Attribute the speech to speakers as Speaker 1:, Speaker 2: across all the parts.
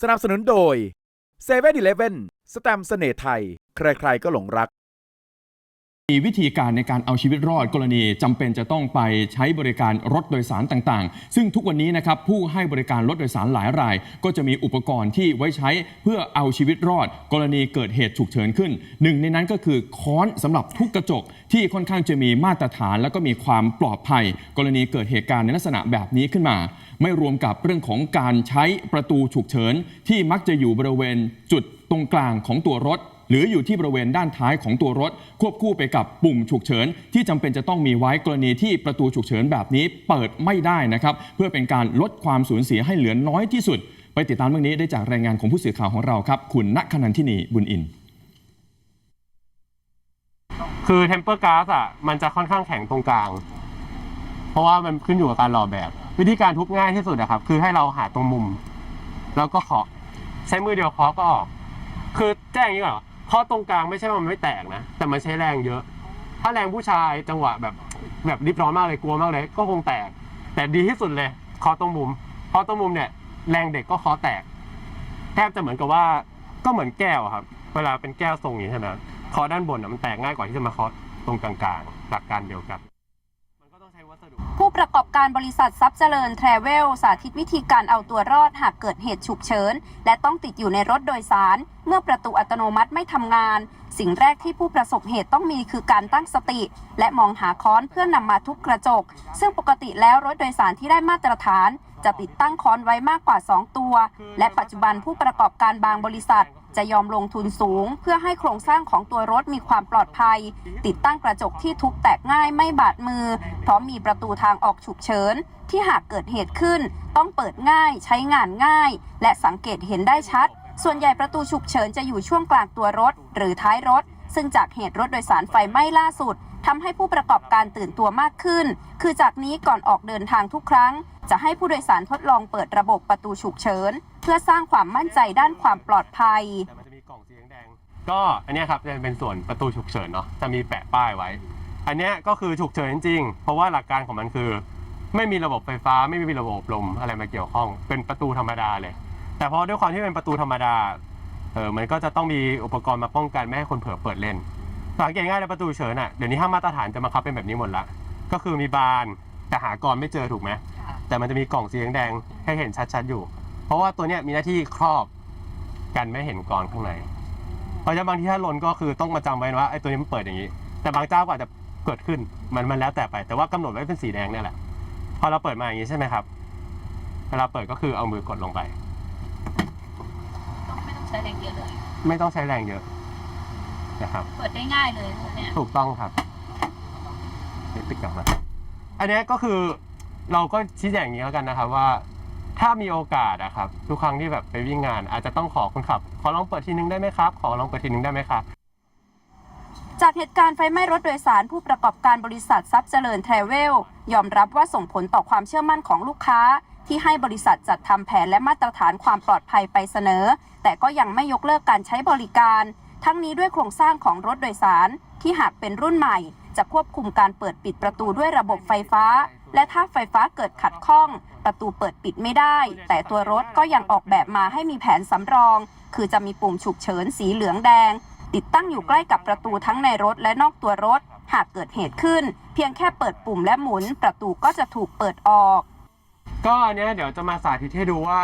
Speaker 1: สนับสนุนโดย7 e เ e ่ e อสแตมป์เสน่ห์ไทย ใครๆก็หลงรัก
Speaker 2: มีวิธีการในการเอาชีวิตรอดกรณีจำเป็นจะต้องไปใช้บริการรถโดยสารต่างๆ ซึ่งทุกวันนี้นะครับผู้ให้บริการรถโดยสารหลายราย ก็จะมีอุปกรณ์ที่ไว้ใช้เพื่อเอาชีวิตรอด กรณีเกิดเหตุฉุกเฉินขึ้น หนึ่งในนั้นก็คือค้อนสำหรับทุกกระจก ที่ค่อนข้างจะมีมาตรฐาน แล้วก็มีความปลอดภัย กรณีเกิดเหตุการณ์ในลักษณะแบบนี้ขึ้นมา ไม่รวมกับเรื่องของการใช้ประตูฉุกเฉินที่มักจะอยู่บริเวณจุดตรงกลางของตัวรถ หรืออยู่ที่บริเวณด้านท้ายของตัวรถ ควบคู่ไปกับปุ่มฉุกเฉิน ที่จำเป็นจะต้องมีไว้กรณีที่ประตูฉุกเฉินแบบนี้เปิดไม่ได้นะครับเพื่อเป็นการลดความสูญเสียให้เหลือน้อยที่สุด ไปติดตามเรื่องนี้ได้จากรายงานของผู้สื่อข่าวของเราครับคุณณคนันทินีบุญอิน
Speaker 3: คือเทมเปอร์ก๊าซอะมันจะค่อนข้างแข็งตรงกลาง เพราะว่ามันขึ้นอยู่กับการหล่อแบบ วิธีการทุบง่ายที่สุดอะครับ คือให้เราหาตรงมุม แล้วก็เคาะใช้มือเดียวเคาะก็ออก คือแจ้งอย่างนี้ก่อน ว่าเคาะตรงกลางไม่ใช่ว่ามันไม่แตกนะ แต่มันใช้แรงเยอะ ถ้าแรงผู้ชายจังหวะแบบแบบรีบร้อนมากเลยกลัวมากเลย ก็คงแตก แต่ดีที่สุดเลยคอตรงมุมคอตรงมุมเนี่ย แรงเด็กก็คอแตก แทบจะเหมือนกับว่าก็เหมือนแก้วอะครับ เวลาเป็นแก้วทรงอย่างนี้ใช่ไหมคอด้านบนอะมันแตกง่ายกว่าที่จะมาคอตรงกลางๆหลักการเดียวกัน
Speaker 4: ผู้ประกอบการบริษัททรัพย์เจริญ แทรเวล สาธิตวิธีการเอาตัวรอดหากเกิดเหตุฉุกเฉิน และต้องติดอยู่ในรถโดยสาร เมื่อประตูอัตโนมัติไม่ทำงาน สิ่งแรกที่ผู้ประสบเหตุต้องมีคือการตั้งสติ และมองหาค้อนเพื่อนำมาทุบกระจก ซึ่งปกติแล้วรถโดยสารที่ได้มาตรฐาน จะติดตั้งค้อนไว้มากกว่า 2 ตัว และปัจจุบันผู้ประกอบการบางบริษัท จะยอมลงทุนสูง เพื่อให้โครงสร้างของตัวรถมีความปลอดภัย ติดตั้งกระจกที่ทุบแตกง่ายไม่บาดมือ พร้อมมีประตูทางออกฉุกเฉิน ที่หากเกิดเหตุขึ้น ต้องเปิดง่ายใช้งานง่าย และสังเกตเห็นได้ชัด ส่วนใหญ่ประตูฉุกเฉินจะอยู่ช่วงกลางตัวรถ หรือท้ายรถ ซึ่งจากเหตุรถโดยสารไฟไหม้ล่าสุด ทำให้ผู้ประกอบการตื่นตัวมากขึ้น คือจากนี้ก่อนออกเดินทางทุกครั้ง จะให้ผู้โดยสารทดลองเปิดระบบประตูฉุกเฉิน เพื่อสร้างความมั่นใจด้านความปลอดภัย
Speaker 3: แต่มันจะมีกล่องสีแดงๆก็อันนี้ครับจะเป็นส่วนประตูฉุกเฉินเนาะ จะมีแปะป้ายไว้ อันนี้ก็คือฉุกเฉินจริง เพราะว่าหลักการของมันคือ ไม่มีระบบไฟฟ้า ไม่มีระบบลมอะไรมาเกี่ยวข้อง เป็นประตูธรรมดาเลย แต่พอด้วยความที่เป็นประตูธรรมดา เออ มันก็จะต้องมีอุปกรณ์มาป้องกันไม่ให้คนเผลอเปิดเล่น สังเกตง่ายเลยประตูฉุกเฉินอะเดี๋ยวนี้ห้ามมาตรฐานจะมาคับเป็นแบบนี้หมดละก็คือมีบานแต่หากรไม่เจอถูกไหมแต่มันจะมีกล่องสีแดงๆให้เห็นชัดๆอยู่ เพราะว่าตัวเนี้ยมีหน้าที่ครอบกันไม่ให้เห็นกรข้างในเพราะฉะนั้นบางที่ถ้าหล่นก็คือต้องมาจำไว้นะว่าไอ้ตัวนี้มันเปิดอย่างนี้ แต่บางเจ้าก็อาจจะเกิดขึ้นมันมันแล้วแต่ไป แต่ว่ากำหนดไว้เป็นสีแดงเนี่ยแหละ พอเราเปิดมาอย่างนี้ใช่ไหมครับเวลาเปิดก็คือเอามือกดลงไป
Speaker 4: ไม่ต้องใช้แรงเยอะเลย
Speaker 3: ไม่ต้องใช้แรงเยอะ นะครับ
Speaker 4: เปิดได้ง่ายเลยเนี่ย
Speaker 3: ถูกต้องครับเดี๋ยวปิดกลับมาอันเนี้ยก็คือเราก็ชี้แจงอย่างนี้แล้วกันนะครับว่า ถ้ามีโอกาสอะครับทุกครั้งที่แบบไปวิ่งงาน อาจจะต้องขอคนขับ ขอลองเปิดทีนึงได้ไหมครับ ขอลองเปิดทีนึงได้ไหมครับ
Speaker 4: จากเหตุการณ์ไฟไหม้รถโดยสารผู้ประกอบการบริษัททรัพย์เจริญแทรเวลยอมรับว่าส่งผลต่อความเชื่อมั่นของลูกค้า ที่ให้บริษัทจัดทำแผนและมาตรฐานความปลอดภัยไปเสนอ แต่ก็ยังไม่ยกเลิกการใช้บริการ ทั้งนี้ด้วยโครงสร้างของรถโดยสารที่หากเป็นรุ่นใหม่ จะควบคุมการเปิดปิดประตูด้วยระบบไฟฟ้า และถ้าไฟฟ้าเกิดขัดข้อง ประตูเปิดปิดไม่ได้ แต่ตัวรถก็ยังออกแบบมาให้มีแผนสำรอง คือจะมีปุ่มฉุกเฉินสีเหลืองแดง ติดตั้งอยู่ใกล้กับประตูทั้งในรถและนอกตัวรถ หากเกิดเหตุขึ้น เพียงแค่เปิดปุ่มและหมุน ประตูก็จะถูกเปิดออก
Speaker 3: ก็เนี้ยเดี๋ยวจะมาสาธิตให้ดูว่า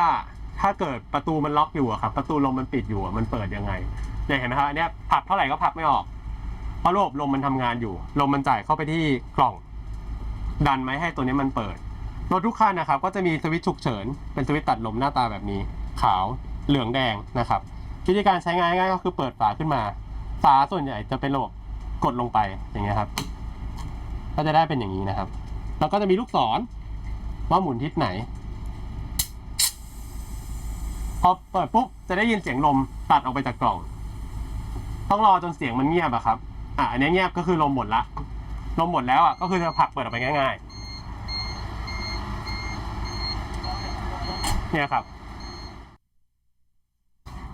Speaker 3: ถ้าเกิดประตูมันล็อกอยู่อะครับประตูลมมันปิดอยู่อะมันเปิดยังไง เนี่ยเห็นไหมครับอันเนี้ยผลักเท่าไหร่ก็ผลักไม่ออก เพราะระบบลมมันทำงานอยู่ ลมมันจ่ายเข้าไปที่กล่อง ดันไหมให้ตัวนี้มันเปิด รถทุกคันนะครับ ก็จะมีสวิตช์ฉุกเฉิน เป็นสวิตช์ตัดลมหน้าตาแบบนี้ ขาวเหลืองแดงนะครับ วิธีการใช้งานง่ายก็คือเปิดฝาขึ้นมา ฝาส่วนใหญ่จะเป็นระบบกดลงไปอย่างเงี้ยครับ ก็จะได้เป็นอย่างนี้นะครับ แล้วก็จะมีลูกศรว่าหมุนทิศไหนพอเปิดปุ๊บจะได้ยินเสียงลมตัดออกไปจากกล่อง ต้องรอจนเสียงมันเงียบอะครับ อะอันนี้เงียบก็คือลมหมดละ ลมหมดแล้วอะก็คือจะผลักเปิดออกไปง่ายๆ เนี่ยครับ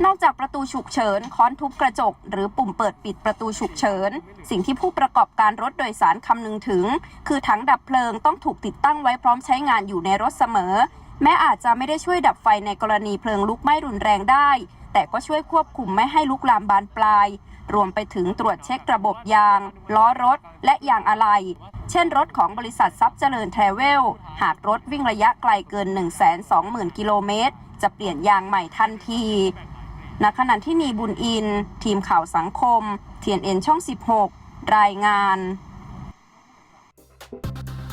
Speaker 4: นอกจากประตูฉุกเฉิน ค้อนทุบกระจก หรือปุ่มเปิดปิดประตูฉุกเฉิน สิ่งที่ผู้ประกอบการรถโดยสารคำนึงถึง คือถังดับเพลิงต้องถูกติดตั้งไว้พร้อมใช้งานอยู่ในรถเสมอ แม้อาจจะไม่ได้ช่วยดับไฟในกรณีเพลิงลุกไหม้รุนแรงได้ แต่ก็ช่วยควบคุมไม่ให้ลุกลามบานปลาย รวมไปถึงตรวจเช็คระบบยาง ล้อรถ และยางอะไหล่เช่นรถของบริษัททรัพย์เจริญแทรเวล หากรถวิ่งระยะไกลเกิน 120,000 กิโลเมตร จะเปลี่ยนยางใหม่ทันทีณขณะที่นีบุญอิน ทีมข่าวสังคม เทียนเอ็นช่อง 16 รายงาน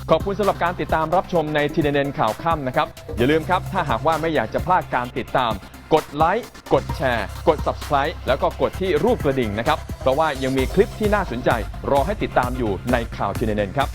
Speaker 2: ขอบคุณสำหรับการติดตามรับชมในทีเด็นข่าวค่ำนะครับ อย่าลืมครับ ถ้าหากว่าไม่อยากจะพลาดการติดตาม กดไลค์กดแชร์ กด Subscribe แล้วก็กดที่รูปกระดิ่งนะครับ เพราะว่ายังมีคลิปที่น่าสนใจรอให้ติดตามอยู่ในข่าวทีเด็นครับ